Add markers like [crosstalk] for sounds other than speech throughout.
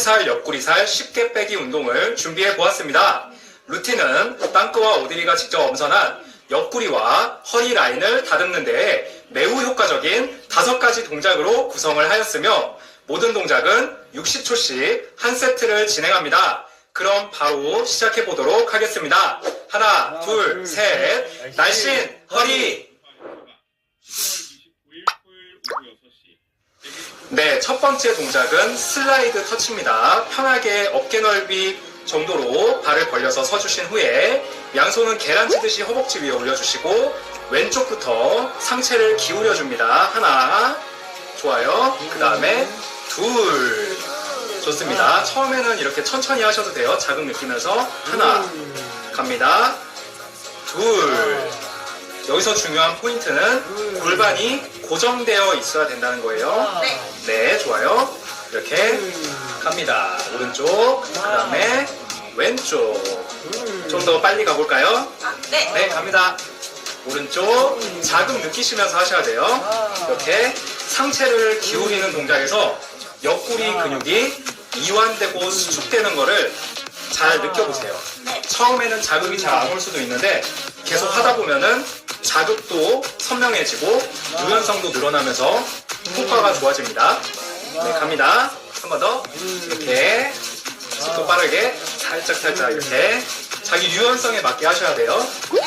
살 옆구리살 쉽게 빼기 운동을 준비해 보았습니다. 루틴은 땅크와 오드리가 직접 엄선한 옆구리와 허리 라인을 다듬는 데 매우 효과적인 다섯 가지 동작으로 구성을 하였으며 모든 동작은 60초씩 한 세트를 진행합니다. 그럼 바로 시작해 보도록 하겠습니다. 하나, 둘, 셋, 날씬, 허리, 29일 토요일 오후 6시 네, 첫 번째 동작은 슬라이드 터치입니다. 편하게 어깨 넓이 정도로 발을 벌려서 서주신 후에 양손은 계란 치듯이 허벅지 위에 올려주시고 왼쪽부터 상체를 기울여줍니다. 하나, 좋아요. 그 다음에 둘, 좋습니다. 처음에는 이렇게 천천히 하셔도 돼요. 자극 느끼면서 하나, 갑니다. 둘, 여기서 중요한 포인트는 골반이 고정되어 있어야 된다는 거예요. 네. 네, 좋아요. 이렇게 갑니다. 오른쪽, 그 다음에 왼쪽. 좀 더 빨리 가볼까요? 아, 네. 네, 갑니다. 오른쪽, 자극 느끼시면서 하셔야 돼요. 이렇게 상체를 기울이는 동작에서 옆구리 근육이 이완되고 수축되는 거를 잘 느껴보세요. 네. 처음에는 자극이 잘 안 올 수도 있는데 계속 하다 보면은 자극도 선명해지고 유연성도 늘어나면서 효과가 좋아집니다. 네, 갑니다. 한 번 더. 이렇게 속도 빠르게 살짝 살짝 이렇게 자기 유연성에 맞게 하셔야 돼요. 네.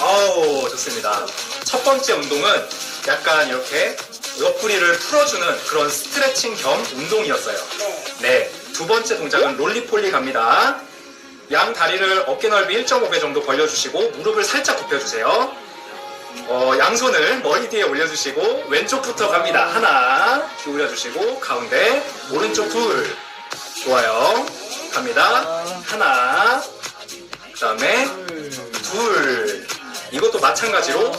아우 좋습니다. 첫 번째 운동은 약간 이렇게 옆구리를 풀어주는 그런 스트레칭 겸 운동이었어요. 네. 네, 두 번째 동작은 롤리폴리 갑니다. 양 다리를 어깨 넓이 1.5배 정도 벌려주시고 무릎을 살짝 굽혀주세요. 어, 양손을 머리 뒤에 올려주시고 왼쪽부터 갑니다. 하나 기울여주시고 가운데 오른쪽 둘 좋아요. 갑니다. 하나 그 다음에 둘 이것도 마찬가지로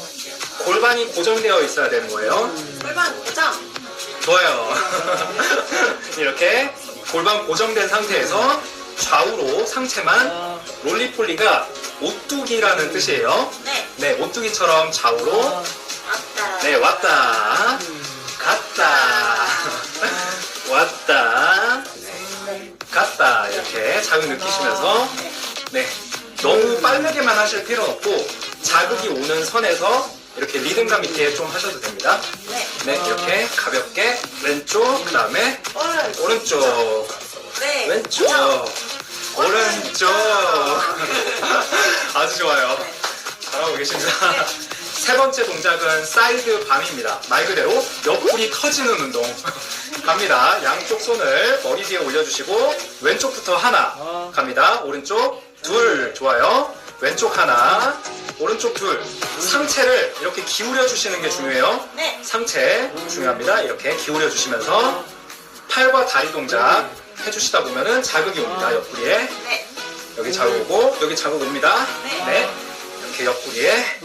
골반이 고정되어 있어야 되는 거예요. 골반 고정. 좋아요. [laughs] 이렇게 골반 고정된 상태에서 좌우로 상체만 롤리폴리가 오뚜기라는 뜻이에요. 네. 네, 오뚜기처럼 좌우로 왔다. 네, 왔다. 갔다. 왔다. 갔다. 이렇게 자극 느끼시면서 네. 너무 빠르게만 하실 필요는 없고 자극이 오는 선에서 이렇게 리듬감 있게 좀 하셔도 됩니다. 네. 네, 이렇게 가볍게 왼쪽, 그 다음에 오른. 오른쪽, 네. 왼쪽, 오른쪽. [laughs] 아주 좋아요. 잘하고 계십니다. [laughs] 세 번째 동작은 사이드 밤입니다. 말 그대로 옆구리 터지는 운동. [laughs] 갑니다. 양쪽 손을 머리 뒤에 올려주시고 왼쪽부터 하나 갑니다. 오른쪽 둘 좋아요. 왼쪽 하나 오른쪽 둘 상체를 이렇게 기울여 주시는 게 중요해요. 네. 상체 중요합니다. 이렇게 기울여 주시면서 팔과 다리 동작 해주시다 보면은 자극이 옵니다. 옆구리에 네. 여기 자극 오고 여기 자극 옵니다. 네. 이렇게 옆구리에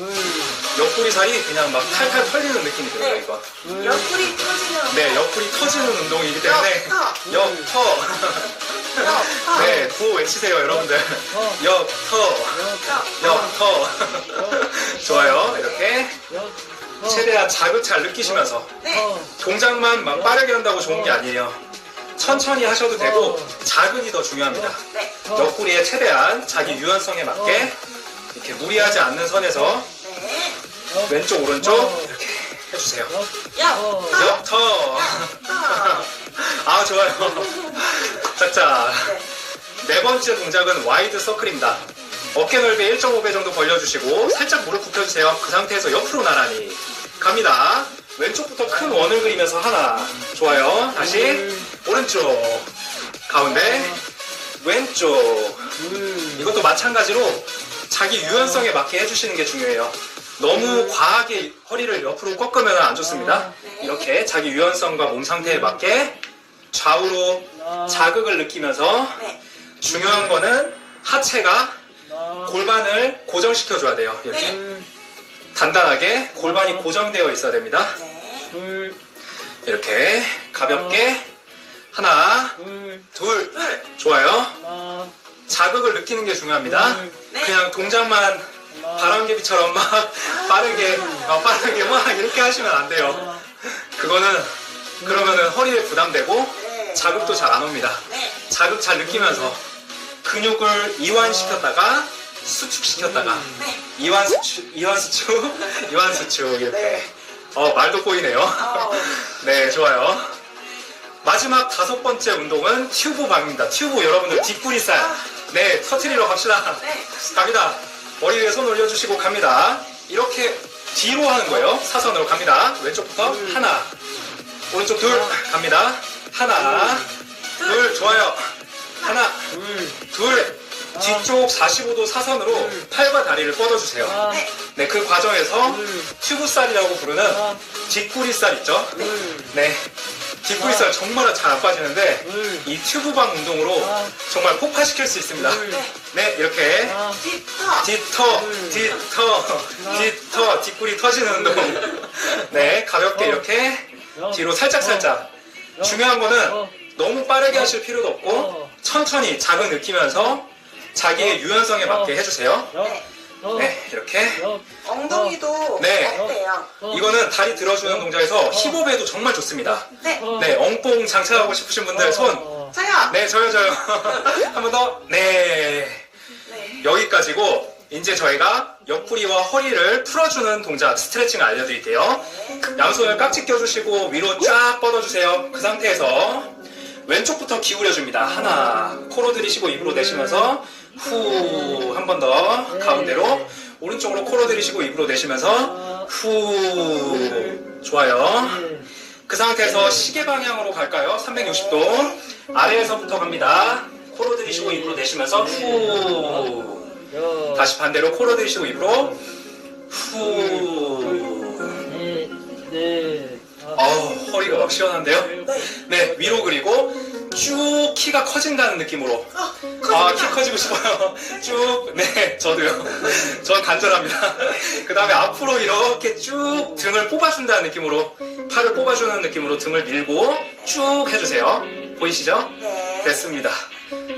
옆구리 살이 그냥 막 탈탈 털리는 느낌이 들어요. 네. 이거. 옆구리 터지는. 네, 옆구리 터지는 운동이기 때문에 옆터. 옆터. [laughs] 옆터. 네, 구호 외치세요, 여러분들. 옆터. 옆터. [laughs] 좋아요. 이렇게 최대한 자극 잘 느끼시면서 네. 동작만 막 빠르게 한다고 좋은 게 아니에요. 천천히 하셔도 되고 자극이 더 중요합니다. 네. 옆구리에 최대한 자기 유연성에 맞게 이렇게 무리하지 않는 선에서 네. 왼쪽 오른쪽 이렇게 해주세요. 옆. 옆터. 아 좋아요. 자자 네 번째 동작은 와이드 서클입니다. 어깨 넓이 1.5배 정도 벌려주시고 살짝 무릎 굽혀주세요. 그 상태에서 옆으로 나란히 갑니다. 왼쪽부터 큰 원을 그리면서 하나 좋아요. 다시 오른쪽 가운데 왼쪽 이것도 마찬가지로 자기 유연성에 맞게 해주시는 게 중요해요. 너무 과하게 허리를 옆으로 꺾으면 안 좋습니다. 이렇게 자기 유연성과 몸 상태에 맞게 좌우로 자극을 느끼면서 네. 중요한 거는 하체가 골반을 고정시켜 줘야 돼요. 이렇게 단단하게 골반이 고정되어 있어야 됩니다. 네. 이렇게 가볍게 하나, 둘, 좋아요. 자극을 느끼는 게 중요합니다. 네. 그냥 동작만 바람개비처럼 막 빠르게, 막 빠르게 막 이렇게 하시면 안 돼요. 그거는 그러면은 허리에 부담되고 네. 자극도 잘 안 옵니다. 네. 자극 잘 느끼면서 근육을 이완시켰다가 수축시켰다가 네. 이완 수축, 이완 수축, [laughs] 이완 수축 이렇게. 네. 어 말도 꼬이네요. 어. [laughs] 네 좋아요. 마지막 다섯 번째 운동은 튜브 방입니다. 튜브 여러분들 뒷구리살. 네 터트리러 갑시다. 네. 갑니다. 머리 위에 손 올려주시고 갑니다. 이렇게 뒤로 하는 거예요. 사선으로 갑니다. 왼쪽부터 하나, 오른쪽 둘 갑니다. 하나, 둘 좋아요. 하나, 둘 뒤쪽 45도 사선으로 팔과 다리를 뻗어주세요. 네. 네, 그 과정에서 튜브살이라고 부르는 아. 뒷구리살 있죠? 네. 뒷구리살 정말 잘 안 빠지는데 이 튜브방 운동으로 정말 폭파시킬 수 있습니다. 네. 네, 이렇게 뒷터. 뒤터, 뒤터, 뒤터, 뒷구리 터지는 운동. [laughs] 네, 가볍게 이렇게 뒤로 살짝 살짝. 중요한 거는 너무 빠르게 하실 필요도 없고 천천히 자극 느끼면서 자기의 유연성에 맞게 해주세요. 네. 네, 이렇게. 엉덩이도 네. 어때요? 이거는 다리 들어주는 동작에서 힙업에도 정말 좋습니다. 네. 네, 엉뽕 장착하고 싶으신 분들 손. 저요. 네, 저요, 저요. [laughs] 한 번 더. 네. 네. 여기까지고 이제 저희가 옆구리와 허리를 풀어주는 동작 스트레칭을 알려드릴게요. 양손을 깍지 껴주시고 위로 쫙 뻗어주세요. 그 상태에서 왼쪽부터 기울여줍니다. 하나 코로 들이쉬고 입으로 내쉬면서 후. 한 번 더. 가운데로. 오른쪽으로 코로 들이쉬고 입으로 내쉬면서 후. 좋아요. 그 상태에서 시계 방향으로 갈까요? 360도. 아래에서부터 갑니다. 코로 들이쉬고 입으로 내쉬면서 후. 다시 반대로 코로 들이쉬고 입으로 후. 어우 허리가 막 시원한데요? 네. 네 위로 그리고 쭉 키가 커진다는 느낌으로. 아, 아키 커지고 싶어요. [laughs] 쭉 네 저도요. [laughs] 전 간절합니다. [laughs] 그 다음에 앞으로 이렇게 쭉 등을 뽑아준다는 느낌으로 팔을 뽑아주는 느낌으로 등을 밀고 쭉 해주세요. 보이시죠? 네. 됐습니다.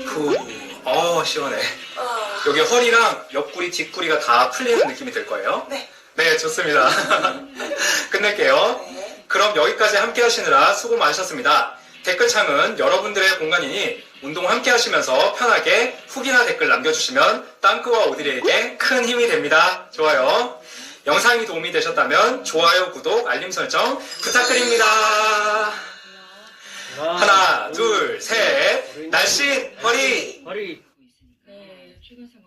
후 어 시원해. 아, 여기 허리랑 옆구리 뒷구리가 다 풀리는 느낌이 들 거예요. 네. 네 좋습니다. 끝낼게요. 네. 그럼 여기까지 함께 하시느라 수고 많으셨습니다. 댓글창은 여러분들의 공간이니 운동 함께 하시면서 편하게 후기나 댓글 남겨주시면 땅크와 오드리에게 큰 힘이 됩니다. 좋아요. 영상이 도움이 되셨다면 좋아요, 구독, 알림 설정 부탁드립니다. 하나, 둘, 셋. 날씬 허리. 허리 네, 상